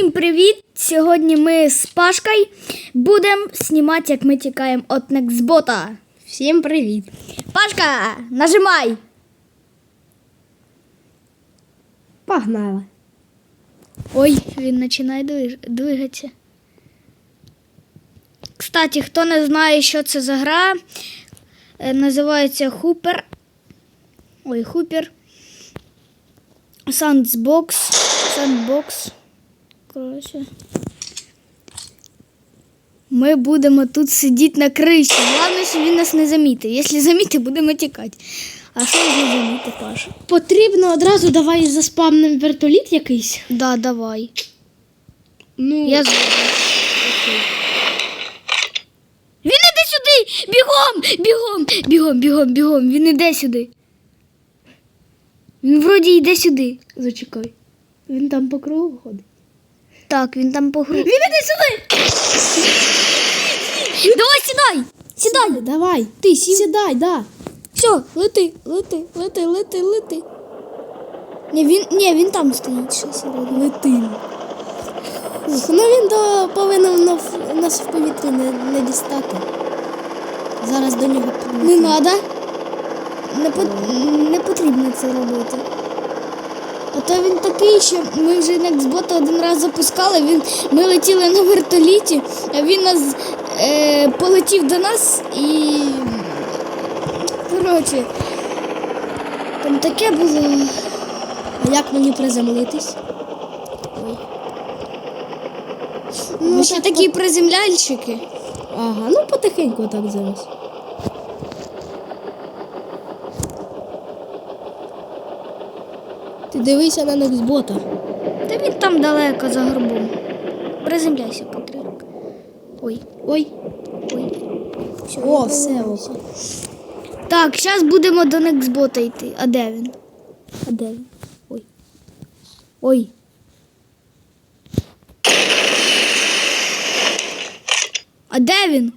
Всім привіт! Сьогодні ми з Пашкою будемо знімати, як ми тікаємо від Нексбота. Всім привіт! Пашка, нажимай! Погнали! Ой, він починає двигатися. Кстати, хто не знає, що це за гра, е, називається Хупер. Ой, Хупер. Сандбокс. Сандбокс. Коротше. Ми будемо тут сидіти на криші. Головне, що він нас не замітить. Якщо замітить, будемо тікати. А що його замітить, Паша? Потрібно одразу давай заспамним вертоліт якийсь. Да, давай. Ну, Я. Він іде сюди! Бігом! Бігом! Бігом, бігом, бігом! Він іде сюди. Він вроді йде сюди. зачекай. Він там по кругу ходить. Так, він там по Він іде сюди! Давай сідай! Сідай! Давай, ти сі... сідай, да. Все, лети, лети, лети, лети, лети. Ні, він, ні, він там стоїть щось. Лети. Ну він до, повинен на- нас в повітрі не, не дістати. Зараз до нього Не треба. Не, по- не потрібно це робити. А то він такий, що ми вже Нексбота один раз запускали, він, ми летіли на вертоліті, а він нас е, полетів до нас і. Коротше, там таке було. А як мені приземлитись? Ну, ще так такі приземляльщики. Ага, ну потихеньку так зараз. Дивися на Нексбота. Та він там далеко за горбом. Приземляйся, Патрик. Ой, Ой, ой. Все, о, все, приземлився. о. Так, зараз будемо до Нексбота йти. А де він? А де він? Ой. Ой. А де він?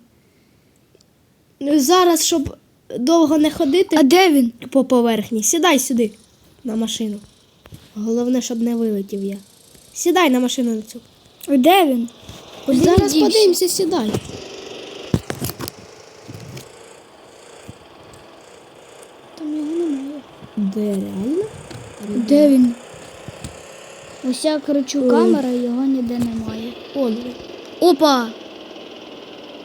Ну, Зараз, щоб довго не ходити А де він? по поверхні, сідай сюди на машину. Головне, щоб не вилетів я. Сідай на машину на цю. Де він? Зараз подивимося, сідай. Там його немає. Де реально? Де він? Ось я кручу Ой. камера, його ніде немає. Он. Опа!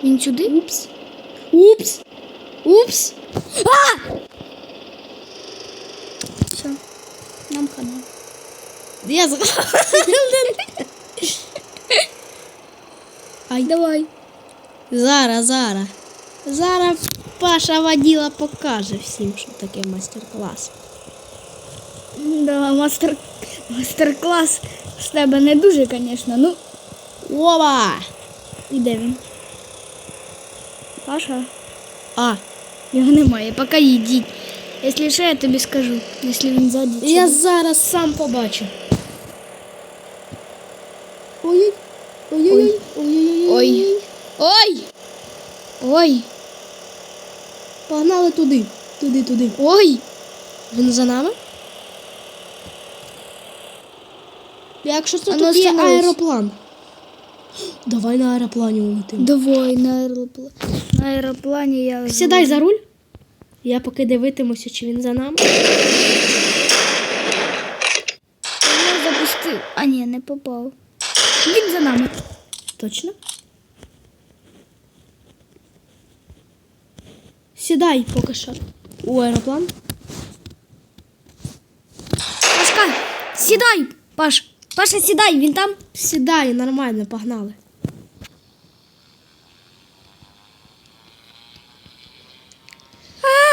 Він сюди? Упс. Упс. Упс. Все. Я. Ай, давай. Зараз, зараз. Зараз Паша воділа покаже всім, що таке майстер-клас. Да, мастер, мастер-клас з тебе не дуже, звісно. Ну, Ова! і де він? Паша? А, Його немає, поки їдіть. Якщо що, я тобі скажу, якщо він ззаді. чи я ні. зараз сам побачу. Ой. Ой-ой-ой. Ой-ой-ой. Ой. Ой! Ой! Погнали туди. Туди, туди. Ой! Він за нами? Якщо це А ну, тут є остановись. аероплан. Давай на аероплані улетимо. Давай на аероплані. На аероплані я. Сідай за руль. Я поки дивитимуся, чи він за нами. Я запустив. А ні, не попав. Він за нами. Точно? Сідай поки що. У аероплан. Пашка, сідай! Паш, Паша, сідай, він там. Сідай, нормально, погнали.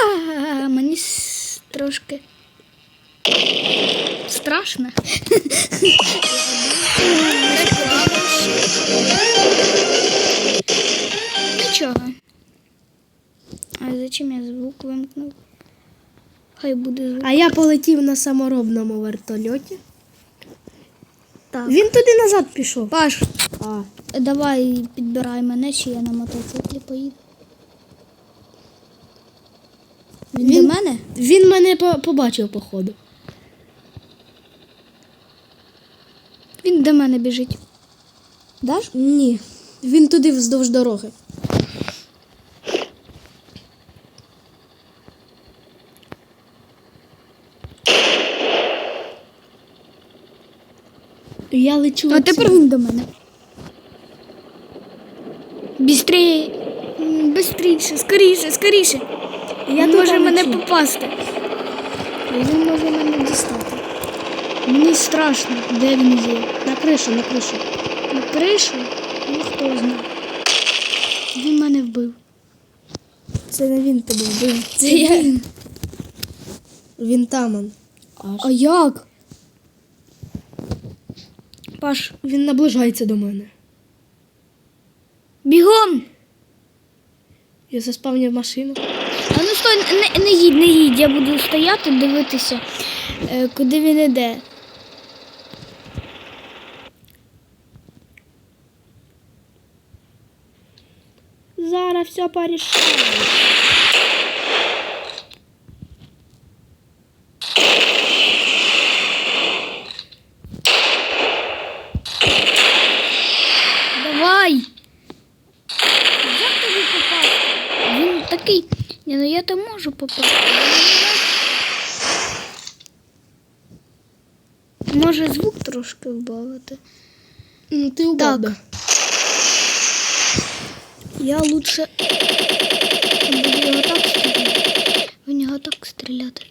А, мені трошки страшно. Нічого. А зачем я звук вимкнув? Хай буде звук. А я полетів на саморобному вертольоті. Так. Він туди назад пішов. Паш, А, давай підбирай мене, чи я на мотоциклі поїду. Він, Він- до мене? він мене по- побачив, походу. Він до мене біжить. Даш? Ні. Він туди вздовж дороги. Я лечу. А тепер він до мене. Бістріше, бистріше, скоріше, скоріше. Я він може мене лечу. попасти. Він може мене дістати. Мені страшно, де він є. На кришу, на кришу. На кришу? Ну хто знає. Він мене вбив. Це не він тебе вбив. Це я. Він він там он. Аж. А як? Паш, Він наближається до мене. бігом! Я заспавнив машину. Ну не, не їдь, не їдь. Я буду стояти, дивитися, е, куди він іде. Зараз все порішаю. Давай! Як тобі попасти? Він такий. Ні, ну я там можу. Може звук трошки вбавити. Ну, ти Так. Я лучше буду його так стріляти. В нього так стріляти.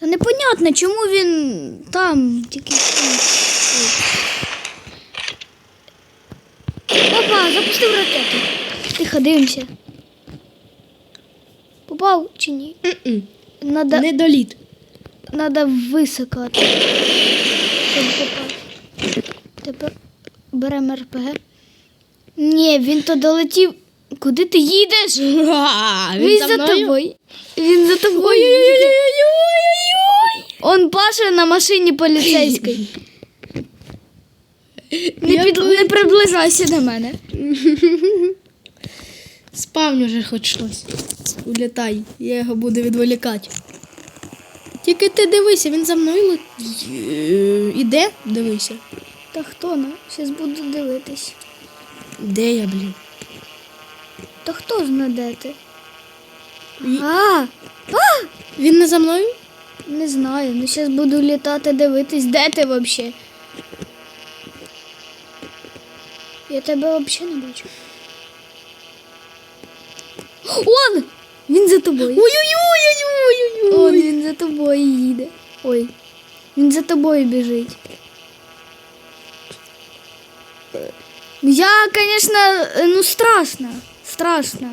Та непонятно, чому він там тільки. Опа, запустив ракету. Тихо, дивимося. Попав чи ні? М-м. Надо, Недоліт. надо. Щоб попав. Тепер беремо РПГ. Ні, він то долетів. Куди ти їдеш? А, Він, за тобою. Він за тобою. Ой-ой-ой-ой-ой-ой. Он Паша на машині поліцейській. Не, під... не приближайся до мене. Спавню вже хоч щось. Улітай, я його буду відволікати. Тільки ти дивися, він за мною лет- іде? Дивися. Та хто на? Зараз буду дивитись. Де я, блін? Та хто зна де ти? І- А, Він не за мною? не знаю. Ну зараз буду літати, дивитись, де ти взагалі. Я тебе взагалі не бачу. Он! Він за тобою. Ой-ой-ой-ой-ой-ой. Он він за тобою їде. Ой. Він за тобою біжить. Я, конечно, ну страшно. Страшно.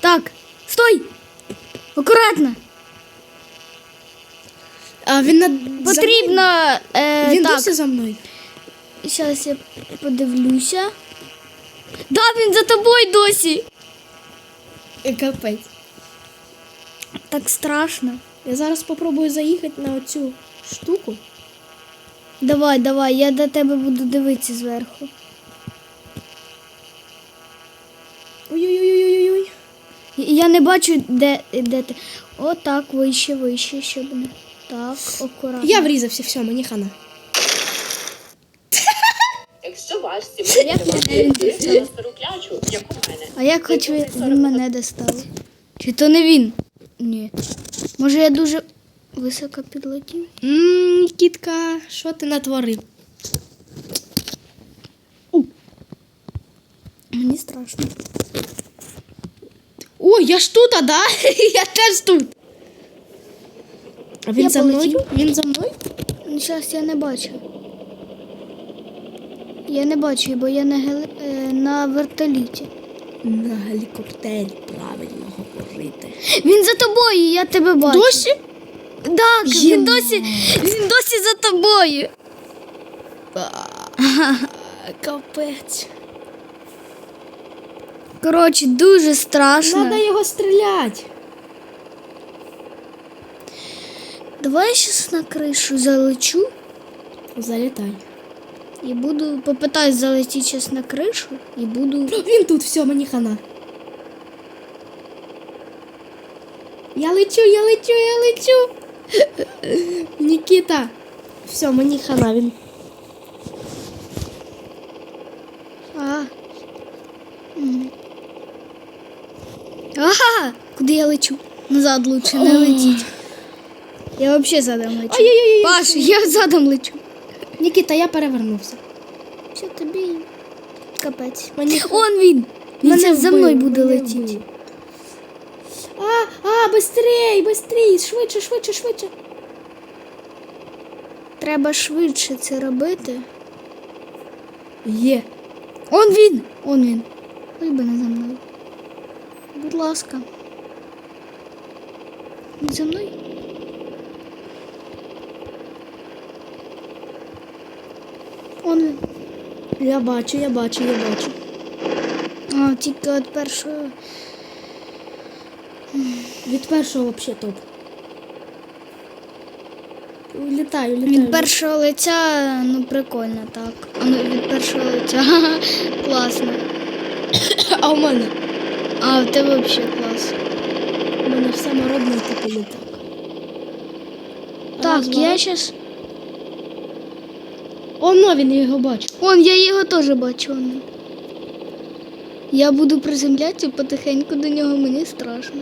Так, стой! Акуратно! А він над... Потрібно. Е, За... Він так, досі за мною. зараз я подивлюся. Да, він за тобою досі. Е, Капець. Так страшно. Я зараз спробую заїхати на оцю штуку. Давай, давай, я до тебе буду дивитися зверху. Ой-ой-ой-ой-ой. Я не бачу, де, де ти. Отак, вище, вище, щоб не. Так, акуратно. Я врізався, все, мені хана. Дістав? на стару клячу, як у мене, А як хоч ви- він мене достав? Чи то не він? Ні. Може я дуже високо підлетів? Ммм, Нікітка, що ти натворив? Мені страшно. Ой, я ж тут, а да? я теж тут. А він Я за полетів. мною? Він за мною? Ну, зараз я не бачу. Я не бачу, бо я на, гели... е, на вертоліті. На гелікоптері, правильно говорити. Він за тобою, я тебе бачу. Досі? Так, він досі, він досі за тобою. Капець. Коротше, дуже страшно. Надо його стріляти. Давай я зараз на кришу залечу Залітай. І буду попитаюсь залетіти зараз на кришу і буду. Він тут, все, мені хана. Я лечу, я лечу, я лечу. Нікіта. Все, мені хана він. А. Ага! Куди я лечу? Назад лучше не летіть. Я взагалі задом лечу. Ай-яй-яй. Паш, я задом лечу. Нікіта, я перевернувся. Що тобі? Капець. Мені Он він! Мене зараз за мною буде летіти. А, а, быстрей, быстрей, швидше, швидше, швидше. Треба швидше це робити. Є. Он він! Он він. Ой би не за мною. Будь ласка. За мною? Он. Я бачу, я бачу, я бачу. А, тільки від першого. Від першого взагалі топ. Улітаю, улітаю. Від першого лиця, ну прикольно так. А ну від першого лиця. Класно. А у мене? А в тебе взагалі клас. У мене все мородне типу літак. Так, я два. щас. Оно він його бачу. Он, я його теж бачу. Я буду приземлятися потихеньку до нього, мені страшно.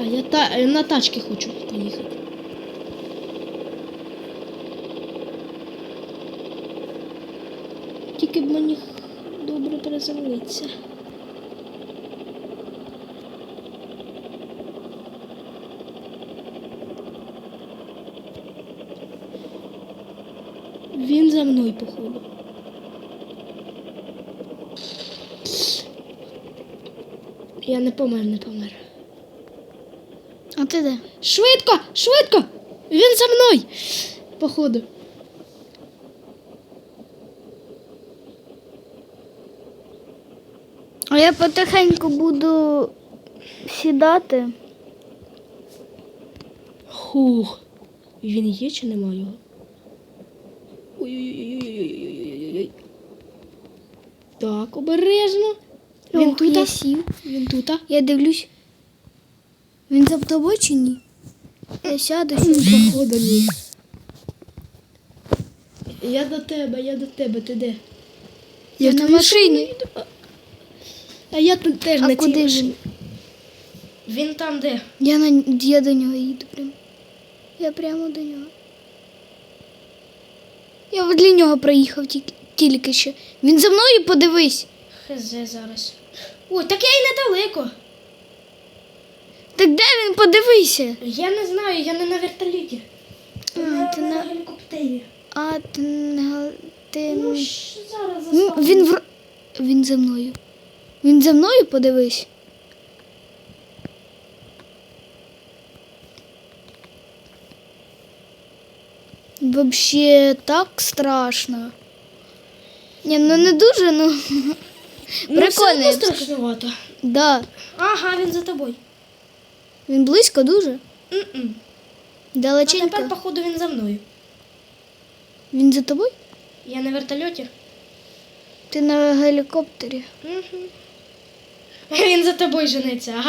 А я та, е, на тачці хочу поїхати. Тільки б мені добре приземлитися. Він за мною, походу. Я не помер, не помер. А ти де? Швидко, швидко! Він за мною. Походу. А я потихеньку буду сідати. Хух. Він є чи нема його? Ой-ой-ой-ой-ой-ой-ой-ой-ой. Так, обережно. Він Ох, тут. я сів. Він тут. Я дивлюсь. Він за тобою чи ні? Я сяду сюди. Походу, ні. Я до тебе, я до тебе, ти де? Я в на машині. А я тут теж А на цій він? машині. Він там де? Я, на... я до нього їду прямо. Я прямо до нього. Я для нього проїхав тільки, що. Він за мною подивись. Хз зараз. Ой, так я й недалеко. Так де він подивися? Я не знаю, я не на вертоліті. А, я ти на на- гелікоптері. А ти, не- ти... Ну зараз заставлю. він в... Він за мною. Він за мною подивись. Вообще так страшно. Ні, ну не дуже, ну. Ну, прикольно, страшновато. Да. Ага, він за тобою. Він близько дуже. М-м. А тепер, походу, він за мною. Він за тобою? Я на вертольоті. Ти на гелікоптері. Угу. Він за тобою жениться.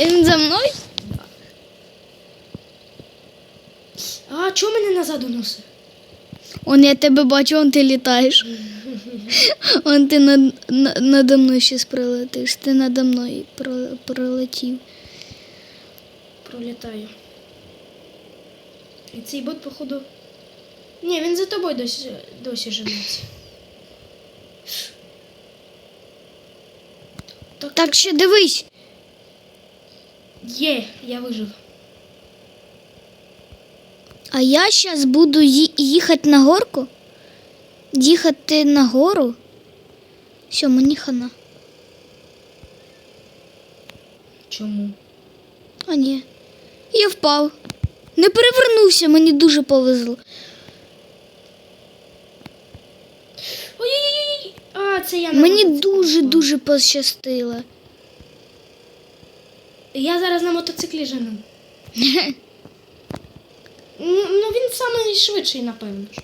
Він за мною? А чого мене назад уносить? Он я тебе бачу, он ти літаєш. Он ти над, на- надо мною щас прилетиш. Ти надо мною про- пролетів. Пролітаю. І цей бот, походу. Ні, він за тобою досі, досі жениться. Так, Так що дивись. Є, я вижив. А я зараз буду їхати на горку. Їхати на гору. Все, мені хана. Чому? А ні. Я впав. Не перевернувся, мені дуже повезло. Ой-ой-ой! А, це я на Мені дуже-дуже пощастило. Я зараз на мотоциклі жену. Ну, ну, він самий швидший, напевно. ж.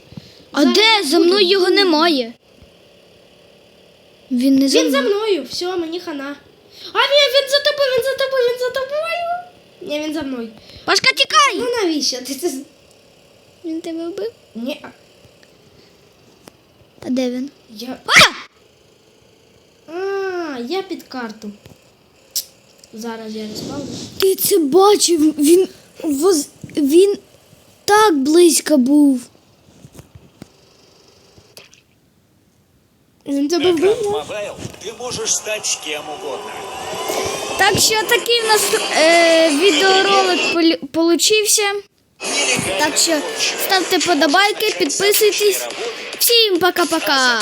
А Зараз де? За мною його немає. Він не за Він за мною. мною. Все, мені хана. А ні, він за тобою, він за тобою, він за тобою. Ні, він за мною. Пашка, тікай! Ну навіщо? Ти це. з- Він тебе вбив? Ні. а де він? Я. А! А, я під карту. Зараз я розпалю. Ти це бачив? Він воз... він так близько був. Він тебе вбив? Мобайл ты можешь стать кем угодно. Так що такий в нас е, відеоролик получився. Так що ставте подобайки, підписуйтесь. Всім пока-пока.